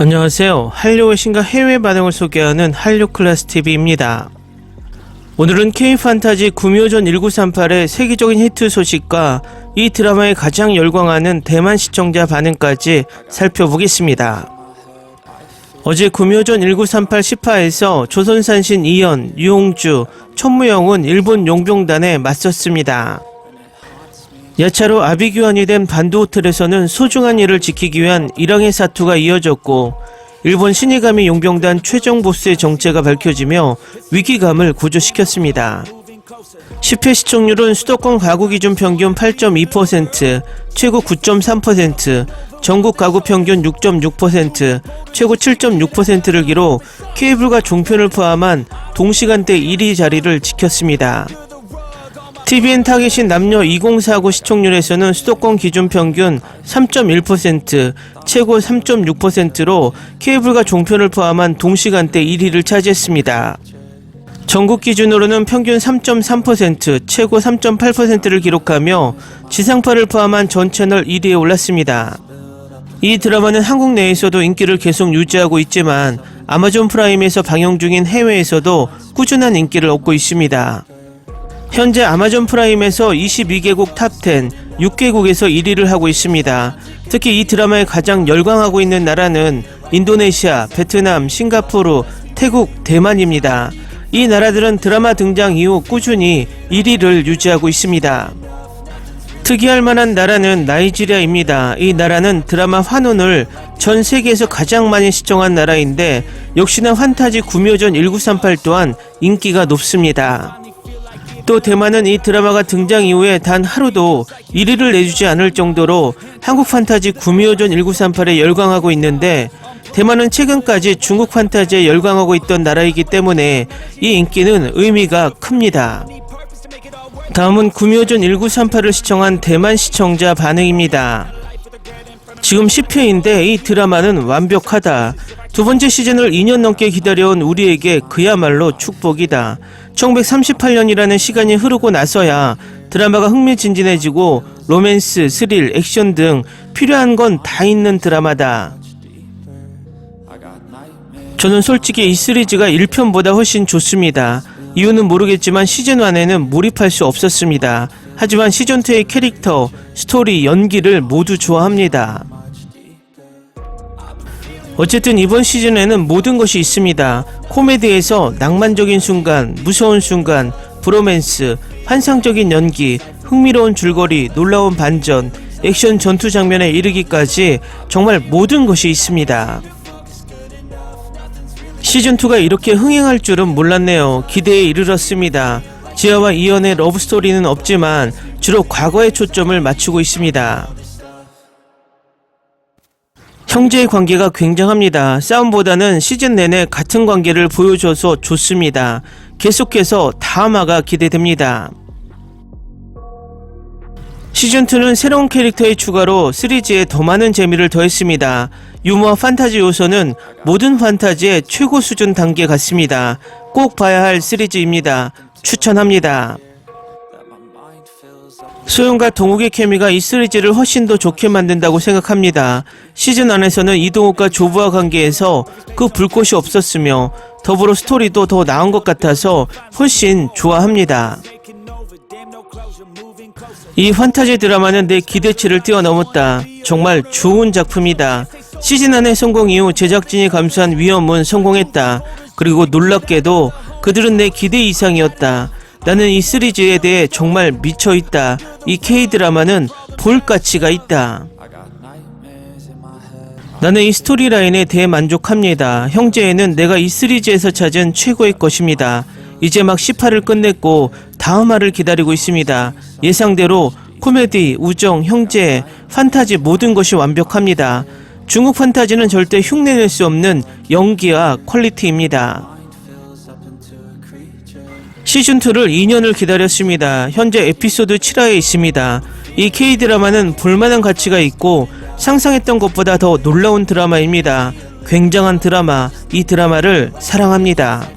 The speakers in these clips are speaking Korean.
안녕하세요. 한류의 신과 해외 반응을 소개하는 한류 클래스 TV입니다. 오늘은 K 판타지 구묘전 1938의 세계적인 히트 소식과 이 드라마에 가장 열광하는 대만 시청자 반응까지 살펴보겠습니다. 어제 구묘전 1938 10화에서 조선산신 이연, 유홍주, 천무영은 일본 용병단에 맞섰습니다. 야차로 아비규환이 된 반도 호텔에서는 소중한 일을 지키기 위한 일왕의 사투가 이어졌고 일본 신의가미 용병단 최종 보스의 정체가 밝혀지며 위기감을 고조시켰습니다. 10회 시청률은 수도권 가구 기준 평균 8.2%, 최고 9.3%, 전국 가구 평균 6.6%, 최고 7.6%를 기록 케이블과 종편을 포함한 동시간대 1위 자리를 지켰습니다. TVN 타겟인 남녀 2049 시청률에서는 수도권 기준 평균 3.1%, 최고 3.6%로 케이블과 종편을 포함한 동시간대 1위를 차지했습니다. 전국 기준으로는 평균 3.3%, 최고 3.8%를 기록하며 지상파를 포함한 전 채널 1위에 올랐습니다. 이 드라마는 한국 내에서도 인기를 계속 유지하고 있지만 아마존 프라임에서 방영 중인 해외에서도 꾸준한 인기를 얻고 있습니다. 현재 아마존 프라임에서 22개국 탑10, 6개국에서 1위를 하고 있습니다. 특히 이 드라마에 가장 열광하고 있는 나라는 인도네시아, 베트남, 싱가포르, 태국, 대만입니다. 이 나라들은 드라마 등장 이후 꾸준히 1위를 유지하고 있습니다. 특이할 만한 나라는 나이지리아입니다. 이 나라는 드라마 환혼을 전 세계에서 가장 많이 시청한 나라인데 역시나 환타지 구묘전 1938 또한 인기가 높습니다. 또 대만은 이 드라마가 등장 이후에 단 하루도 1위를 내주지 않을 정도로 한국 판타지 구미호전 1938에 열광하고 있는데 대만은 최근까지 중국 판타지에 열광하고 있던 나라이기 때문에 이 인기는 의미가 큽니다. 다음은 구미호전 1938을 시청한 대만 시청자 반응입니다. 지금 10회인데 이 드라마는 완벽하다. 두 번째 시즌을 2년 넘게 기다려온 우리에게 그야말로 축복이다. 1938년이라는 시간이 흐르고 나서야 드라마가 흥미진진해지고 로맨스, 스릴, 액션 등 필요한 건 다 있는 드라마다. 저는 솔직히 이 시리즈가 1편보다 훨씬 좋습니다. 이유는 모르겠지만 시즌1에는 몰입할 수 없었습니다. 하지만 시즌2의 캐릭터, 스토리, 연기를 모두 좋아합니다. 어쨌든 이번 시즌에는 모든 것이 있습니다. 코미디에서 낭만적인 순간, 무서운 순간, 브로맨스, 환상적인 연기, 흥미로운 줄거리, 놀라운 반전, 액션 전투 장면에 이르기까지 정말 모든 것이 있습니다. 시즌2가 이렇게 흥행할 줄은 몰랐네요. 기대에 이르렀습니다. 지아와 이연의 러브스토리는 없지만 주로 과거에 초점을 맞추고 있습니다. 형제의 관계가 굉장합니다. 싸움보다는 시즌 내내 같은 관계를 보여줘서 좋습니다. 계속해서 다음화가 기대됩니다. 시즌2는 새로운 캐릭터의 추가로 시리즈에 더 많은 재미를 더했습니다. 유머와 판타지 요소는 모든 판타지의 최고 수준 단계 같습니다. 꼭 봐야 할 시리즈입니다. 추천합니다. 소영과 동욱의 케미가 이 시리즈를 훨씬 더 좋게 만든다고 생각합니다. 시즌 안에서는 이동욱과 조부와 관계에서 그 불꽃이 없었으며 더불어 스토리도 더 나은 것 같아서 훨씬 좋아합니다. 이 판타지 드라마는 내 기대치를 뛰어넘었다. 정말 좋은 작품이다. 시즌 안의 성공 이후 제작진이 감수한 위험은 성공했다. 그리고 놀랍게도 그들은 내 기대 이상이었다. 나는 이 시리즈에 대해 정말 미쳐 있다. 이 K 드라마는 볼 가치가 있다. 나는 이 스토리라인에 대해 만족합니다. 형제에는 내가 이 시리즈에서 찾은 최고의 것입니다. 이제 막 18을 끝냈고 다음 화를 기다리고 있습니다. 예상대로 코미디, 우정, 형제, 판타지 모든 것이 완벽합니다. 중국 판타지는 절대 흉내낼 수 없는 연기와 퀄리티입니다. 시즌2를 2년을 기다렸습니다. 현재 에피소드 7화에 있습니다. 이 K-드라마는 볼만한 가치가 있고 상상했던 것보다 더 놀라운 드라마입니다. 굉장한 드라마, 이 드라마를 사랑합니다.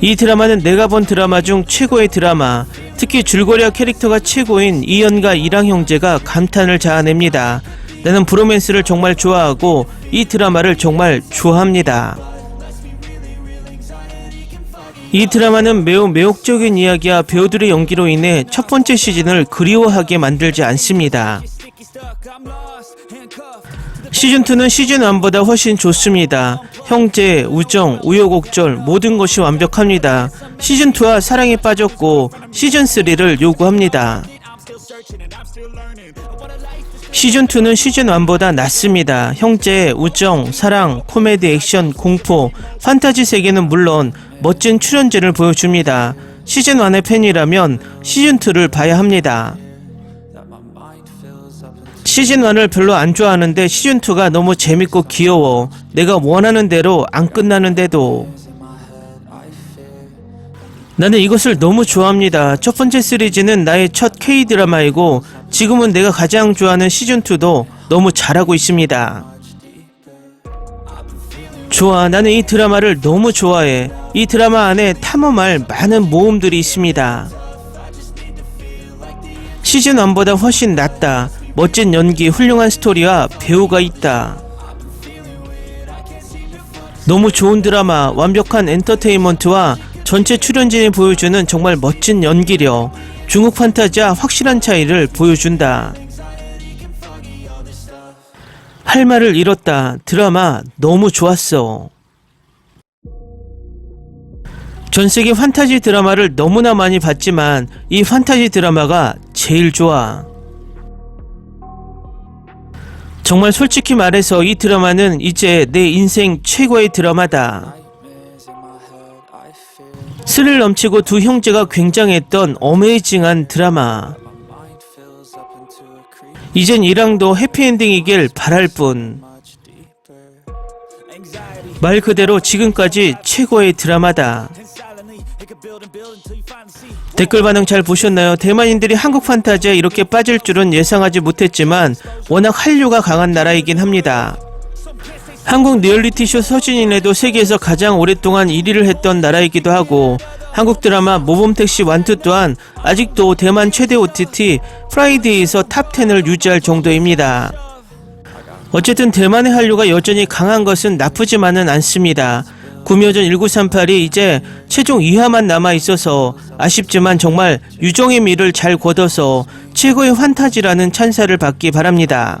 이 드라마는 내가 본 드라마 중 최고의 드라마, 특히 줄거리와 캐릭터가 최고인 이연과 이랑 형제가 감탄을 자아냅니다. 나는 브로맨스를 정말 좋아하고 이 드라마를 정말 좋아합니다. 이 드라마는 매우 매혹적인 이야기와 배우들의 연기로 인해 첫 번째 시즌을 그리워하게 만들지 않습니다. 시즌2는 시즌1보다 훨씬 좋습니다. 형제, 우정, 우여곡절 모든 것이 완벽합니다. 시즌2와 사랑에 빠졌고 시즌3를 요구합니다. 시즌2는 시즌1보다 낫습니다. 형제, 우정, 사랑, 코미디, 액션, 공포, 판타지 세계는 물론 멋진 출연진을 보여줍니다. 시즌1의 팬이라면 시즌2를 봐야 합니다. 시즌1을 별로 안 좋아하는데 시즌2가 너무 재밌고 귀여워. 내가 원하는 대로 안 끝나는데도. 나는 이것을 너무 좋아합니다. 첫 번째 시리즈는 나의 첫 K-드라마이고 지금은 내가 가장 좋아하는 시즌2도 너무 잘하고 있습니다. 좋아, 나는 이 드라마를 너무 좋아해. 이 드라마 안에 탐험할 많은 모험들이 있습니다. 시즌 1보다 훨씬 낫다. 멋진 연기, 훌륭한 스토리와 배우가 있다. 너무 좋은 드라마, 완벽한 엔터테인먼트와 전체 출연진이 보여주는 정말 멋진 연기력, 중국 판타지와 확실한 차이를 보여준다. 할 말을 잃었다. 드라마 너무 좋았어. 전 세계 판타지 드라마를 너무나 많이 봤지만 이 판타지 드라마가 제일 좋아. 정말 솔직히 말해서 이 드라마는 이제 내 인생 최고의 드라마다. 스릴 넘치고 두 형제가 굉장했던 어메이징한 드라마. 이젠 이랑도 해피엔딩이길 바랄 뿐. 말 그대로 지금까지 최고의 드라마다. 댓글 반응 잘 보셨나요? 대만인들이 한국 판타지에 이렇게 빠질 줄은 예상하지 못했지만 워낙 한류가 강한 나라이긴 합니다. 한국 리얼리티쇼 서진인에도 세계에서 가장 오랫동안 1위를 했던 나라이기도 하고 한국 드라마 모범택시 완투 또한 아직도 대만 최대 OTT 프라이데이에서 탑10을 유지할 정도입니다. 어쨌든 대만의 한류가 여전히 강한 것은 나쁘지만은 않습니다. 구미호전 1938이 이제 최종 2화만 남아 있어서 아쉽지만 정말 유종의 미를 잘 거둬서 최고의 환타지라는 찬사를 받기 바랍니다.